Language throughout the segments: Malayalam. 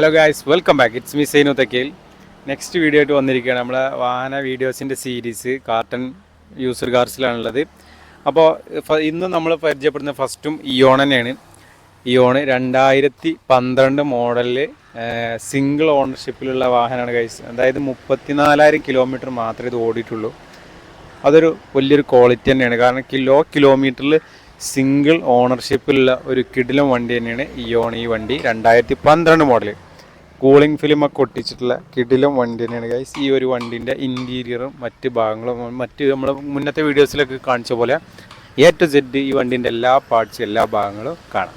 Hello guys welcome back it's me Sainu Thakkel next video ആയിട്ട് വന്നിരിക്കുകയാണ് നമ്മളെ വാഹന വീഡിയോസിന്റെ സീരീസ് കാർട്ടൺ യൂസർ കാർസിലാണുള്ളത് അപ്പോൾ ഇന്ന് നമ്മൾ പരിചയപ്പെടുന്ന ഫസ്റ്റും ഇയോൺ തന്നെയാണ്. ഇയോൺ രണ്ടായിരത്തി പന്ത്രണ്ട് മോഡലിൽ സിംഗിൾ ഓണർഷിപ്പിലുള്ള വാഹനമാണ് ഗൈസ് അതായത് മുപ്പത്തിനാലായിരം കിലോമീറ്റർ മാത്രമേ ഇത് ഓടിയിട്ടുള്ളൂ. അതൊരു വലിയൊരു ക്വാളിറ്റി തന്നെയാണ്. കാരണം കിലോ കിലോമീറ്ററിൽ സിംഗിൾ ഓണർഷിപ്പിലുള്ള ഒരു കിടിലം വണ്ടി തന്നെയാണ് ഇയോൺ ഈ വണ്ടി. രണ്ടായിരത്തി പന്ത്രണ്ട് മോഡൽ കൂളിംഗ് ഫിലിം ഒക്കെ ഒട്ടിച്ചിട്ടുള്ള കിടിലും വണ്ടി തന്നെയാണ് ഗൈസ് ഈ ഒരു വണ്ടീന്റെ ഇന്റീരിയറും മറ്റ് ഭാഗങ്ങളും മറ്റ് നമ്മൾ മുന്നത്തെ വീഡിയോസിലൊക്കെ കാണിച്ച പോലെ എ ടു സെഡ് ഈ വണ്ടീന്റെ എല്ലാ പാർട്സും എല്ലാ ഭാഗങ്ങളും കാണാം.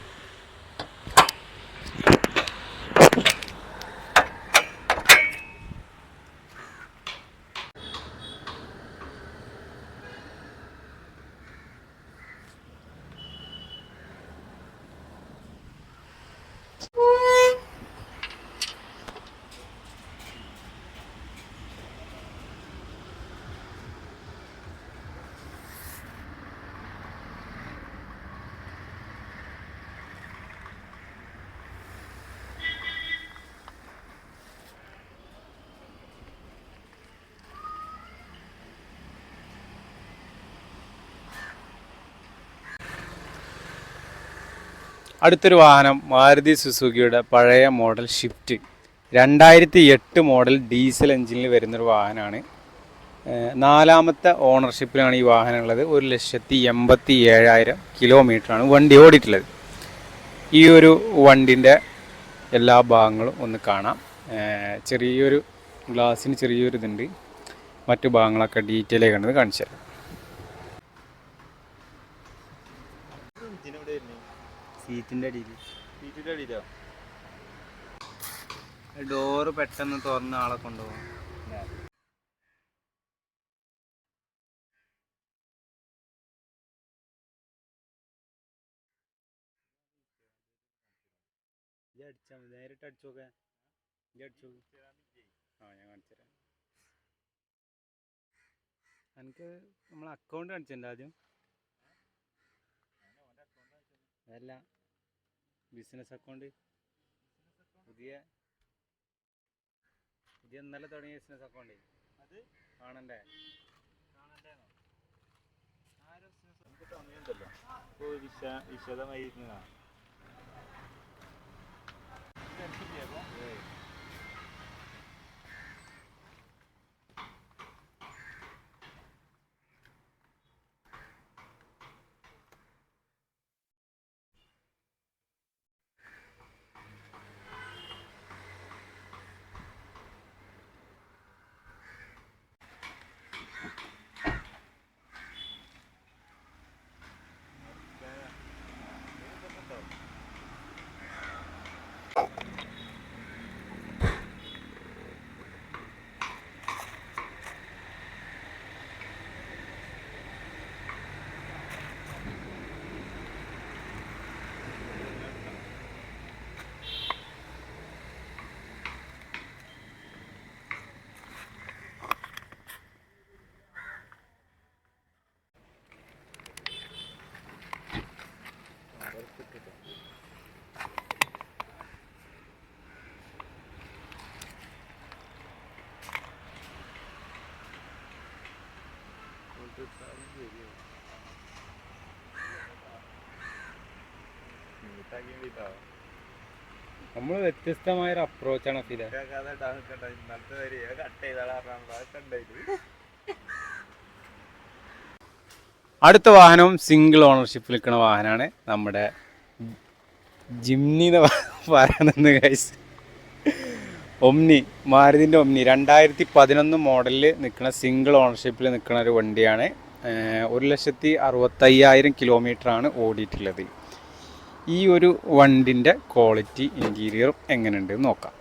അടുത്തൊരു വാഹനം മാരുതി സുസുക്കിയുടെ പഴയ മോഡൽ ഷിഫ്റ്റ് രണ്ടായിരത്തി എട്ട് മോഡൽ ഡീസൽ എഞ്ചിനിൽ വരുന്നൊരു വാഹനമാണ്. നാലാമത്തെ ഓണർഷിപ്പിലാണ് ഈ വാഹനം ഉള്ളത് ഒരു ലക്ഷത്തി എൺപത്തി ഏഴായിരം കിലോമീറ്ററാണ് വണ്ടി ഓടിയിട്ടുള്ളത്. ഈ ഒരു വണ്ടിന്റെ എല്ലാ ഭാഗങ്ങളും ഒന്ന് കാണാം. ചെറിയൊരു ഗ്ലാസ്സിന് ചെറിയൊരു ഇതുണ്ട് മറ്റു ഭാഗങ്ങളൊക്കെ ഡീറ്റെയിൽ കണ്ടത് കാണിച്ചു തരാം സീറ്റിന്റെ അടിയിൽ. സീറ്റിന്റെ അടിയിലോ? ഡോറ് പെട്ടെന്ന് തുറന്ന് ആളെ കൊണ്ടുപോകും. അടിച്ചാൽ മതി. നേരിട്ട് അടിച്ചോ ആ ഞാൻ കാണിച്ചു തരാം. എനിക്ക് നമ്മൾ അക്കൗണ്ട് കാണിച്ചിട്ടുണ്ട് ആദ്യം? അതല്ല ബിസിനസ് അക്കൗണ്ട് പുതിയ പുതിയ ഇന്നലെ തുടങ്ങിയ ബിസിനസ് അക്കൗണ്ട് അത്? കാണണ്ടേ? സമയമുണ്ടല്ലോ. ഇപ്പൊ വിശ വിശദമായി നമ്മൾ വ്യത്യസ്തമായ ഒരു അപ്രോച്ചാണ് ഫില. ഇന്നലത്തെ വരി കട്ട് ചെയ്താളാ കണ്ടായിട്ട് അടുത്ത വാഹനവും സിംഗിൾ ഓണർഷിപ്പിൽ നിൽക്കുന്ന വാഹനമാണ് നമ്മുടെ ജിംനി എന്ന് പറയുന്നത് ഗൈസ് ഒംനി മാരുതിന്റെ ഒംനി രണ്ടായിരത്തി പതിനൊന്ന് മോഡലിൽ നിൽക്കുന്ന സിംഗിൾ ഓണർഷിപ്പിൽ നിൽക്കുന്ന ഒരു വണ്ടിയാണ് ഒരു ലക്ഷത്തി അറുപത്തയ്യായിരം കിലോമീറ്ററാണ് ഓടിയിട്ടുള്ളത്. ഈ ഒരു വണ്ടിന്റെ ക്വാളിറ്റി ഇന്റീരിയറും എങ്ങനെയുണ്ട് എന്ന് നോക്കാം.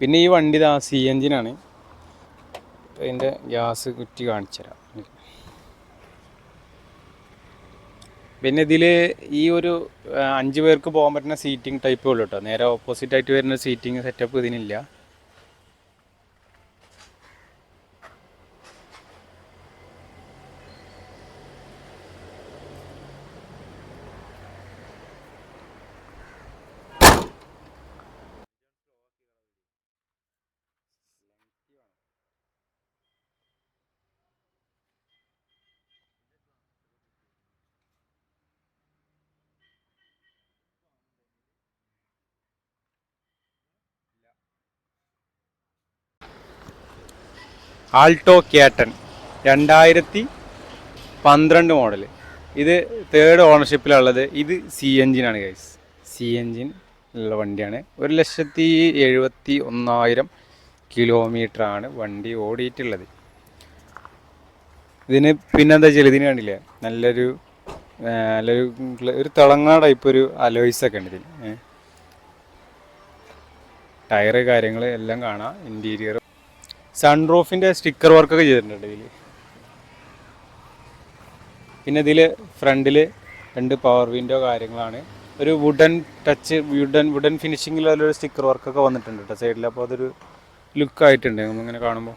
പിന്നെ ഈ വണ്ടി ഇതാ സി എഞ്ചിനാണ് അതിന്റെ ഗ്യാസ് കുറ്റി കാണിച്ചു തരാം പിന്നെ ഇതിൽ ഈ ഒരു അഞ്ച് പേർക്ക് പോകാൻ പറ്റുന്ന സീറ്റിംഗ് ടൈപ്പ് ഉള്ളൂ കേട്ടോ നേരെ ഓപ്പോസിറ്റ് ആയിട്ട് വരുന്ന സീറ്റിംഗ് സെറ്റപ്പ് ഇതിനില്ല. ആൾട്ടോ കേട്ടൻ രണ്ടായിരത്തി പന്ത്രണ്ട് മോഡൽ ഇത് തേർഡ് ഓണർഷിപ്പിലുള്ളത് ഇത് സി എൻജിനാണ് ഗൈസ് സി എൻജിൻ ഉള്ള വണ്ടിയാണ്. ഒരു ലക്ഷത്തി എഴുപത്തി ഒന്നായിരം കിലോമീറ്ററാണ് വണ്ടി ഓടിയിട്ടുള്ളത്. ഇതിന് പിന്നെന്താ വെച്ചാൽ ഇതിന് കണ്ടില്ലേ? നല്ലൊരു നല്ലൊരു ഒരു തിളങ്ങാ ടൈപ്പ് ഒരു അലോയ്സ് ഒക്കെ ഉണ്ട് ഇതിന്. ടയർ കാര്യങ്ങൾ എല്ലാം കാണാം. ഇന്റീരിയർ സൺറൂഫിന്റെ സ്റ്റിക്കർ വർക്കൊക്കെ ചെയ്തിട്ടുണ്ട് ഇതിൽ പിന്നെ ഇതിൽ ഫ്രണ്ടിൽ രണ്ട് പവർ വിൻഡോ കാര്യങ്ങളാണ്. ഒരു വുഡൻ ടച്ച് വുഡൻ വുഡൻ ഫിനിഷിങ്ങിലൊരു സ്റ്റിക്കർ വർക്കൊക്കെ വന്നിട്ടുണ്ട് കേട്ടോ സൈഡിൽ അപ്പോൾ അതൊരു ലുക്ക് ആയിട്ടുണ്ട് നമ്മളിങ്ങനെ കാണുമ്പോൾ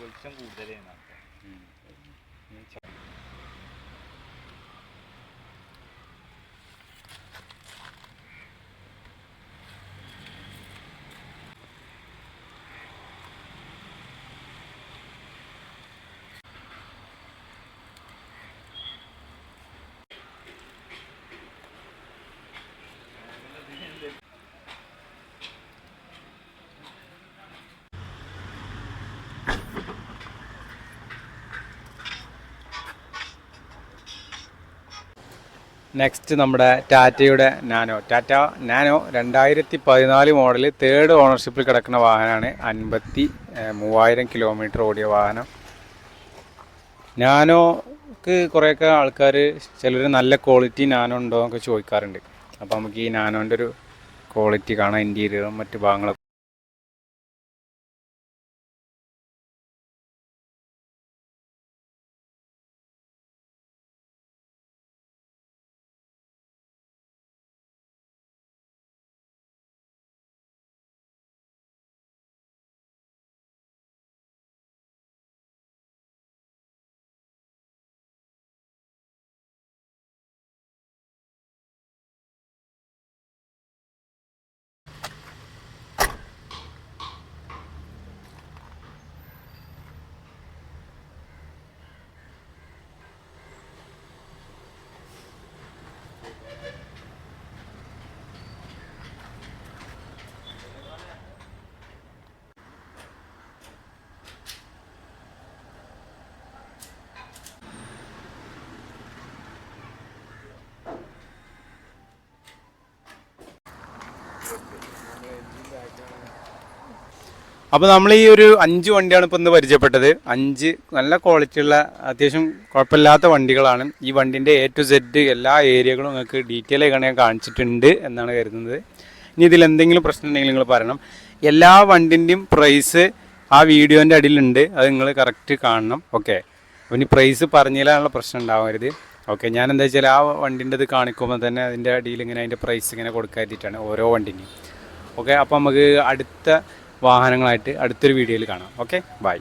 വെളിച്ചം കൂടുതലാണ് നെക്സ്റ്റ് നമ്മുടെ ടാറ്റയുടെ നാനോ. ടാറ്റ നാനോ രണ്ടായിരത്തി പതിനാല് മോഡൽ തേർഡ് ഓണർഷിപ്പിൽ കിടക്കുന്ന വാഹനമാണ്. അൻപത്തി മൂവായിരം കിലോമീറ്റർ ഓടിയ വാഹനം. നാനോക്ക് കുറേയൊക്കെ ആൾക്കാർ ചിലർ നല്ല ക്വാളിറ്റി നാനോ ഉണ്ടോ എന്നൊക്കെ ചോദിക്കാറുണ്ട്. അപ്പോൾ നമുക്ക് ഈ നാനോന്റെ ഒരു ക്വാളിറ്റി കാണാം ഇന്റീരിയറും മറ്റു ഭാഗങ്ങളൊക്കെ. അപ്പോൾ നമ്മൾ ഈ ഒരു അഞ്ച് വണ്ടിയാണ് ഇപ്പോൾ ഇന്ന് പരിചയപ്പെട്ടത്. അഞ്ച് നല്ല ക്വാളിറ്റിയുള്ള അത്യാവശ്യം കുഴപ്പമില്ലാത്ത വണ്ടികളാണ്. ഈ വണ്ടിന്റെ എ ടു സെഡ് എല്ലാ ഏരിയകളും നിങ്ങൾക്ക് ഡീറ്റെയിൽ ആയി ഞാൻ കാണിച്ചിട്ടുണ്ട് എന്നാണ് കരുതുന്നത്. ഇനി ഇതിൽ എന്തെങ്കിലും പ്രശ്നം ഉണ്ടെങ്കിൽ നിങ്ങൾ പറയണം. എല്ലാ വണ്ടിന്റെയും പ്രൈസ് ആ വീഡിയോന്റെ അടിയിലുണ്ട്. അത് നിങ്ങൾ കറക്റ്റ് കാണണം. ഓക്കെ അപ്പം ഇനി പ്രൈസ് പറഞ്ഞില്ലാനുള്ള പ്രശ്നം ഉണ്ടാവരുത്. ഓക്കെ ഞാൻ എന്താ വെച്ചാൽ ആ വണ്ടിന്റെ ഇത് കാണിക്കുമ്പോൾ തന്നെ അതിന്റെ അടിയിൽ ഇങ്ങനെ അതിന്റെ പ്രൈസ് ഇങ്ങനെ കൊടുക്കാതിട്ടാണ് ഓരോ വണ്ടിന്റെയും ഓക്കെ അപ്പോൾ നമുക്ക് അടുത്ത വാഹനങ്ങളായിട്ട് അടുത്തൊരു വീഡിയോയിൽ കാണാം. Okay bye